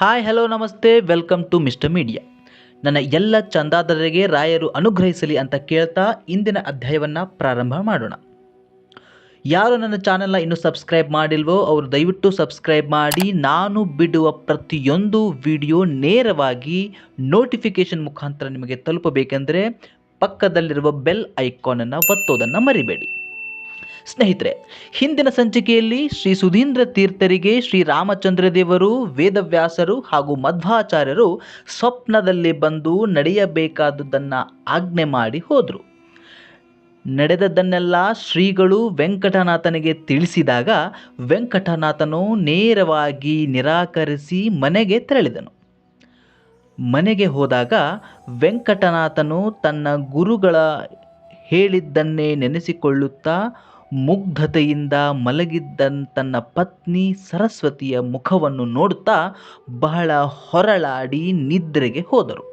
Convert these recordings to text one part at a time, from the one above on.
Hi hello ನಮಸ್ತೆ. Welcome to mister media ನನ್ನ ಎಲ್ಲ ಚಂದಾದಾರರಿಗೆ ರಾಯರು ಅನುಗ್ರಹಿಸಲಿ ಅಂತ ಕೇಳ್ತಾ ಇಂದಿನ ಅಧ್ಯಾಯವನ್ನು ಪ್ರಾರಂಭ ಮಾಡೋಣ. ಯಾರು ನನ್ನ ಚಾನೆಲ್ನ ಇನ್ನೂ ಸಬ್ಸ್ಕ್ರೈಬ್ ಮಾಡಿಲ್ವೋ, ಅವರು ದಯವಿಟ್ಟು ಸಬ್ಸ್ಕ್ರೈಬ್ ಮಾಡಿ. ನಾನು ಬಿಡುವ ಪ್ರತಿಯೊಂದು ವಿಡಿಯೋ ನೇರವಾಗಿ ನೋಟಿಫಿಕೇಷನ್ ಮುಖಾಂತರ ನಿಮಗೆ ತಲುಪಬೇಕೆಂದರೆ ಪಕ್ಕದಲ್ಲಿರುವ ಬೆಲ್ ಐಕಾನನ್ನು ಒತ್ತೋದನ್ನು ಮರಿಬೇಡಿ. ಸ್ನೇಹಿತರೆ, ಹಿಂದಿನ ಸಂಚಿಕೆಯಲ್ಲಿ ಶ್ರೀ ಸುಧೀಂದ್ರ ತೀರ್ಥರಿಗೆ ಶ್ರೀ ರಾಮಚಂದ್ರ ದೇವರು, ವೇದವ್ಯಾಸರು ಹಾಗೂ ಮಧ್ವಾಚಾರ್ಯರು ಸ್ವಪ್ನದಲ್ಲಿ ಬಂದು ನಡೆಯಬೇಕಾದುದನ್ನು ಆಜ್ಞೆ ಮಾಡಿ ಹೋದರು. ನಡೆದದ್ದನ್ನೆಲ್ಲ ಶ್ರೀಗಳು ವೆಂಕಟನಾಥನಿಗೆ ತಿಳಿಸಿದಾಗ ವೆಂಕಟನಾಥನು ನೇರವಾಗಿ ನಿರಾಕರಿಸಿ ಮನೆಗೆ ತೆರಳಿದನು. ಮನೆಗೆ ಹೋದಾಗ ವೆಂಕಟನಾಥನು ತನ್ನ ಗುರುಗಳ ಹೇಳಿದ್ದನ್ನೇ ನೆನೆಸಿಕೊಳ್ಳುತ್ತಾ ಮುಗ್ಧತೆಯಿಂದ ಮಲಗಿದ್ದ ತನ್ನ ಪತ್ನಿ ಸರಸ್ವತಿಯ ಮುಖವನ್ನು ನೋಡುತ್ತಾ ಬಹಳ ಹೊರಳಾಡಿ ನಿದ್ರೆಗೆ ಹೋದರು.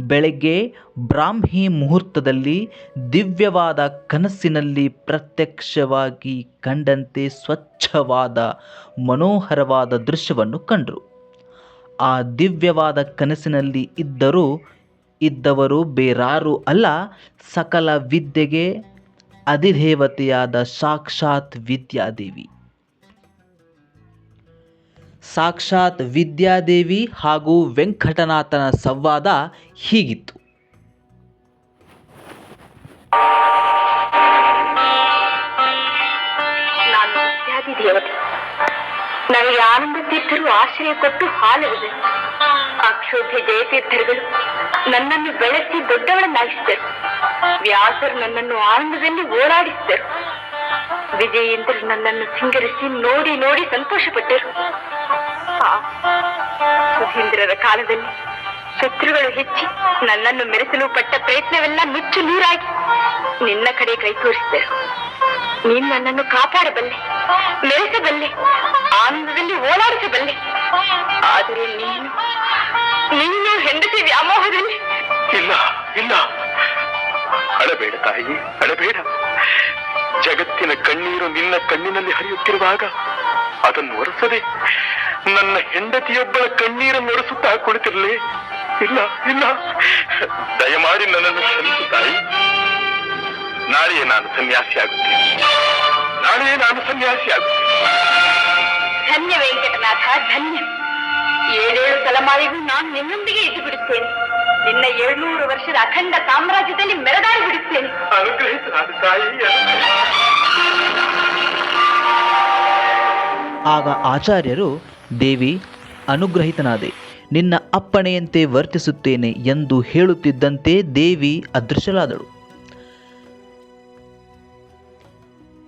ಬೆಳಗ್ಗೆ ಬ್ರಾಹ್ಮಿ ಮುಹೂರ್ತದಲ್ಲಿ ದಿವ್ಯವಾದ ಕನಸಿನಲ್ಲಿ ಪ್ರತ್ಯಕ್ಷವಾಗಿ ಕಂಡಂತೆ ಸ್ವಚ್ಛವಾದ ಮನೋಹರವಾದ ದೃಶ್ಯವನ್ನು ಕಂಡರು. ಆ ದಿವ್ಯವಾದ ಕನಸಿನಲ್ಲಿ ಇದ್ದರೂ, ಇದ್ದವರು ಬೇರಾರು ಅಲ್ಲ, ಸಕಲ ವಿದ್ಯೆಗೆ ಅಧಿದೇವತೆಯಾದ ಸಾಕ್ಷಾತ್ ವಿದ್ಯಾದೇವಿ. ಸಾಕ್ಷಾತ್ ವಿದ್ಯಾದೇವಿ ಹಾಗೂ ವೆಂಕಟನಾಥನ ಸಂವಾದ ಹೀಗಿತ್ತು. ನನಗೆ ಆನಂದ ತೀರ್ಥರು ಆಶ್ರಯ ಕೊಟ್ಟು ಹಾಲೆಳೆದೆ ಅಕ್ಷೋಭ್ಯ ಜಯತೀರ್ಥರುಗಳು ನನ್ನನ್ನು ಬೆಳೆಸಿ ದೊಡ್ಡವಳನ್ನಾಗಿಸಿದರು. ವ್ಯಾಸರು ನನ್ನನ್ನು ಆನಂದದಲ್ಲಿ ಓಡಾಡಿಸಿದರು ವಿಜಯೇಂದ್ರ ನನ್ನನ್ನು ಸಿಂಗರಿಸಿ ನೋಡಿ ನೋಡಿ ಸಂತೋಷಪಟ್ಟರು. ಸುಧೀಂದ್ರರ ಕಾಲದಲ್ಲಿ ಶತ್ರುಗಳು ಹೆಚ್ಚಿ ನನ್ನನ್ನು ಮೆರೆಸಲು ಪಟ್ಟ ಪ್ರಯತ್ನವೆಲ್ಲ ನುಚ್ಚು ನೀರಾಗಿ ನಿನ್ನ ಕಡೆ ಕೈ ತೋರಿಸಿದರು. ನೀನ್ ನನ್ನನ್ನು ಕಾಪಾಡಬಲ್ಲೆ, ಮೆರೆಸಬಲ್ಲೆ, ಆನಂದದಲ್ಲಿ ಓಡಾಡಿಸಬಲ್ಲೆ ಆದರೆ ನೀನು ನೀನು ಹೆಂಡತಿ ವ್ಯಾಮೋಹದಲ್ಲಿ ಇಲ್ಲ ಇಲ್ಲ. ಅಳಬೇಡ ತಾಯಿ, ಅಳಬೇಡ. ಜಗತ್ತಿನ ಕಣ್ಣೀರು ನಿನ್ನ ಕಣ್ಣಿನಲ್ಲಿ ಹರಿಯುತ್ತಿರುವಾಗ ಅದನ್ನು ಒರೆಸದೆ ನನ್ನ ಹೆಂಡತಿಯೊಬ್ಬಳ ಕಣ್ಣೀರನ್ನು ಒರೆಸುತ್ತಾ ಕುಳಿತಿರಲಿ. ಇಲ್ಲ ಇಲ್ಲ. ದಯಮಾಡಿ ನನ್ನನ್ನು ಕ್ಷಮಿಸು ತಾಯಿ. ನಾಳೆಯೇ ನಾನು ಸನ್ಯಾಸಿ ಆಗುತ್ತೇನೆ. ನಾಳೆಯೇ ನಾನು ಸನ್ಯಾಸಿ ಆಗುತ್ತೇನೆ. ಧನ್ಯ ವೆಂಕಟನಾಥ, ಧನ್ಯ. ಏಳೇಳು ತಲೆಮಾರಿಗೂ ನಾನು ನಿನ್ನೊಂದಿಗೆ ಇದ್ದು ಬಿಡುತ್ತೇನೆ. ನಿನ್ನ ಏಳ್ನೂರು ವರ್ಷದ ಅಖಂಡ ಸಾಮ್ರಾಜ್ಯದಲ್ಲಿ ಮೆರೆದಾಡಿ ಬಿಡುತ್ತೇನೆ. ಆಗ ಆಚಾರ್ಯರು ದೇವಿ ಅನುಗ್ರಹಿತನಾದೆ ನಿನ್ನ ಅಪ್ಪಣೆಯಂತೆ ವರ್ತಿಸುತ್ತೇನೆ ಎಂದು ಹೇಳುತ್ತಿದ್ದಂತೆ ದೇವಿ ಅದೃಶ್ಯಲಾದಳು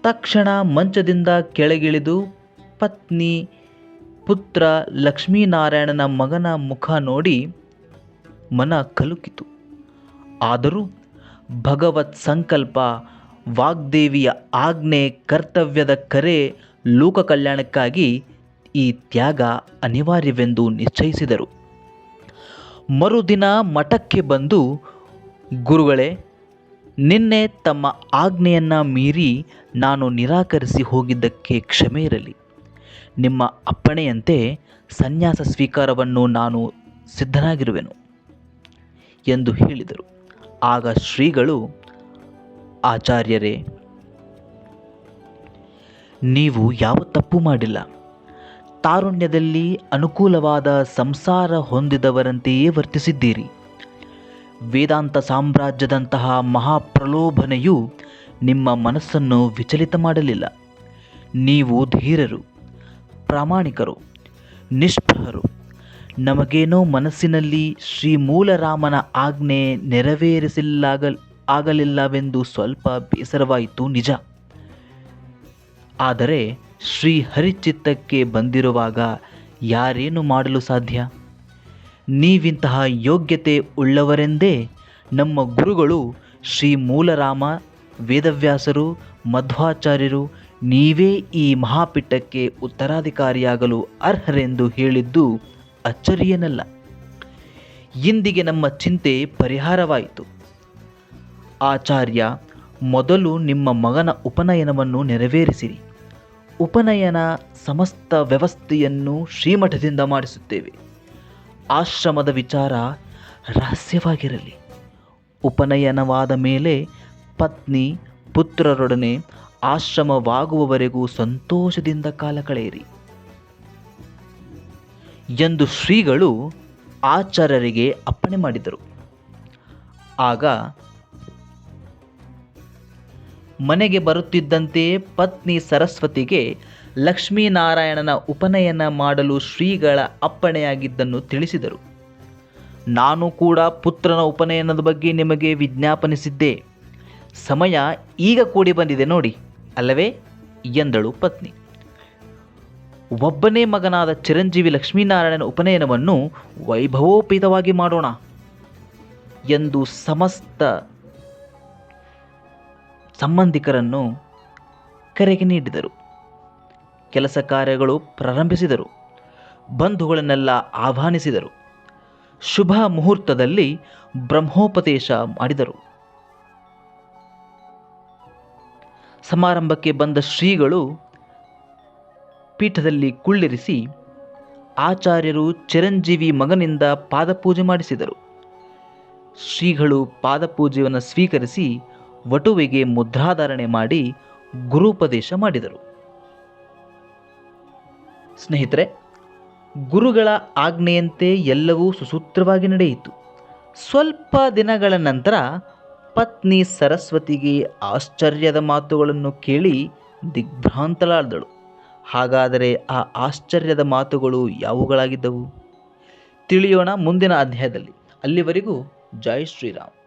ತಕ್ಷಣ ಮಂಚದಿಂದ ಕೆಳಗಿಳಿದು ಪತ್ನಿ ಪುತ್ರ ಲಕ್ಷ್ಮೀನಾರಾಯಣನ ಮಗನ ಮುಖ ನೋಡಿ ಮನ ಕಲುಕಿತು. ಆದರೂ ಭಗವತ್ ಸಂಕಲ್ಪ, ವಾಗ್ದೇವಿಯ ಆಜ್ಞೆ, ಕರ್ತವ್ಯದ ಕರೆ ಲೋಕ ಕಲ್ಯಾಣಕ್ಕಾಗಿ ಈ ತ್ಯಾಗ ಅನಿವಾರ್ಯವೆಂದು ನಿಶ್ಚಯಿಸಿದರು. ಮರುದಿನ ಮಠಕ್ಕೆ ಬಂದು, ಗುರುಗಳೇ, ನಿನ್ನೆ ತಮ್ಮ ಆಜ್ಞೆಯನ್ನು ಮೀರಿ ನಾನು ನಿರಾಕರಿಸಿ ಹೋಗಿದ್ದಕ್ಕೆ ಕ್ಷಮೆ ಇರಲಿ. ನಿಮ್ಮ ಅಪ್ಪಣೆಯಂತೆ ಸನ್ಯಾಸ ಸ್ವೀಕಾರವನ್ನು ನಾನು ಸಿದ್ಧನಾಗಿರುವೆನು. ಎಂದು ಹೇಳಿದರು. ಆಗ ಶ್ರೀಗಳು, ಆಚಾರ್ಯರೇ, ನೀವು ಯಾವ ತಪ್ಪು ಮಾಡಿಲ್ಲ. ತಾರುಣ್ಯದಲ್ಲಿ ಅನುಕೂಲವಾದ ಸಂಸಾರ ಹೊಂದಿದವರಂತೆಯೇ ವರ್ತಿಸಿದ್ದೀರಿ. ವೇದಾಂತ ಸಾಮ್ರಾಜ್ಯದಂತಹ ಮಹಾಪ್ರಲೋಭನೆಯು ನಿಮ್ಮ ಮನಸ್ಸನ್ನು ವಿಚಲಿತ ಮಾಡಲಿಲ್ಲ. ನೀವು ಧೀರರು, ಪ್ರಾಮಾಣಿಕರು, ನಿಷ್ಠರು. ನಮಗೇನೋ ಮನಸ್ಸಿನಲ್ಲಿ ಶ್ರೀ ಮೂಲರಾಮನ ಆಜ್ಞೆ ನೆರವೇರಿಸಿಲ್ಲಾಗ ಆಗಲಿಲ್ಲವೆಂದು ಸ್ವಲ್ಪ ಬೇಸರವಾಯಿತು ನಿಜ. ಆದರೆ ಶ್ರೀ ಹರಿಚಿತ್ತಕ್ಕೆ ಬಂದಿರುವಾಗ ಯಾರೇನು ಮಾಡಲು ಸಾಧ್ಯ? ನೀವಿಂತಹ ಯೋಗ್ಯತೆ ಉಳ್ಳವರೆಂದೇ ನಮ್ಮ ಗುರುಗಳು ಶ್ರೀ ಮೂಲರಾಮ ವೇದವ್ಯಾಸರು, ಮಧ್ವಾಚಾರ್ಯರು ನೀವೇ ಈ ಮಹಾಪೀಠಕ್ಕೆ ಉತ್ತರಾಧಿಕಾರಿಯಾಗಲು ಅರ್ಹರೆಂದು ಹೇಳಿದ್ದು ಅಚ್ಚರಿಯೇನಲ್ಲ. ಇಂದಿಗೆ ನಮ್ಮ ಚಿಂತೆ ಪರಿಹಾರವಾಯಿತು. ಆಚಾರ್ಯ, ಮೊದಲು ನಿಮ್ಮ ಮಗನ ಉಪನಯನವನ್ನು ನೆರವೇರಿಸಿರಿ. ಉಪನಯನ ಸಮಸ್ತ ವ್ಯವಸ್ಥೆಯನ್ನು ಶ್ರೀಮಠದಿಂದ ಮಾಡಿಸುತ್ತೇವೆ. ಆಶ್ರಮದ ವಿಚಾರ ರಹಸ್ಯವಾಗಿರಲಿ. ಉಪನಯನವಾದ ಮೇಲೆ ಪತ್ನಿ, ಪುತ್ರರೊಡನೆ ಆಶ್ರಮವಾಗುವವರೆಗೂ ಸಂತೋಷದಿಂದ ಕಾಲ ಕಳೆಯಿರಿ. ಎಂದು ಶ್ರೀಗಳು ಆಚಾರ್ಯರಿಗೆ ಅಪ್ಪಣೆ ಮಾಡಿದರು. ಆಗ ಮನೆಗೆ ಬರುತ್ತಿದ್ದಂತೆ ಪತ್ನಿ ಸರಸ್ವತಿಗೆ ಲಕ್ಷ್ಮೀನಾರಾಯಣನ ಉಪನಯನ ಮಾಡಲು ಶ್ರೀಗಳ ಅಪ್ಪಣೆಯಾಗಿದ್ದನ್ನು ತಿಳಿಸಿದರು. ನಾನು ಕೂಡ ಪುತ್ರನ ಉಪನಯನದ ಬಗ್ಗೆ ನಿಮಗೆ ವಿಜ್ಞಾಪನಿಸಿದ್ದೆ. ಸಮಯ ಈಗ ಕೂಡಿ ಬಂದಿದೆ ನೋಡಿ, ಅಲ್ಲವೇ? ಎಂದಳು ಪತ್ನಿ. ಒಬ್ಬನೇ ಮಗನಾದ ಚಿರಂಜೀವಿ ಲಕ್ಷ್ಮೀನಾರಾಯಣನ ಉಪನಯನವನ್ನು ವೈಭವೋಪೇತವಾಗಿ ಮಾಡೋಣ ಎಂದು ಸಮಸ್ತ ಸಂಬಂಧಿಕರನ್ನು ಕರೆಗೆ ನೀಡಿದರು. ಕೆಲಸ ಕಾರ್ಯಗಳು ಪ್ರಾರಂಭಿಸಿದರು. ಬಂಧುಗಳನ್ನೆಲ್ಲ ಆಹ್ವಾನಿಸಿದರು. ಶುಭ ಮುಹೂರ್ತದಲ್ಲಿ ಬ್ರಹ್ಮೋಪದೇಶ ಮಾಡಿದರು. ಸಮಾರಂಭಕ್ಕೆ ಬಂದ ಶ್ರೀಗಳು ಪೀಠದಲ್ಲಿ ಕುಳ್ಳಿರಿಸಿ ಆಚಾರ್ಯರು ಚಿರಂಜೀವಿ ಮಗನಿಂದ ಪಾದಪೂಜೆ ಮಾಡಿಸಿದರು. ಶ್ರೀಗಳು ಪಾದಪೂಜೆಯನ್ನು ಸ್ವೀಕರಿಸಿ ವಟುವಿಗೆ ಮುದ್ರಾಧಾರಣೆ ಮಾಡಿ ಗುರುಪದೇಶ ಮಾಡಿದರು. ಸ್ನೇಹಿತರೆ, ಗುರುಗಳ ಆಜ್ಞೆಯಂತೆ ಎಲ್ಲವೂ ಸುಸೂತ್ರವಾಗಿ ನಡೆಯಿತು. ಸ್ವಲ್ಪ ದಿನಗಳ ನಂತರ ಪತ್ನಿ ಸರಸ್ವತಿಗೆ ಆಶ್ಚರ್ಯದ ಮಾತುಗಳನ್ನು ಕೇಳಿ ದಿಗ್ಭ್ರಾಂತಳಾದಳು. ಹಾಗಾದರೆ ಆ ಆಶ್ಚರ್ಯದ ಮಾತುಗಳು ಯಾವುಗಳಾಗಿದ್ದವು? ತಿಳಿಯೋಣ ಮುಂದಿನ ಅಧ್ಯಾಯದಲ್ಲಿ. ಅಲ್ಲಿವರೆಗೂ ಜೈ ಶ್ರೀರಾಮ್.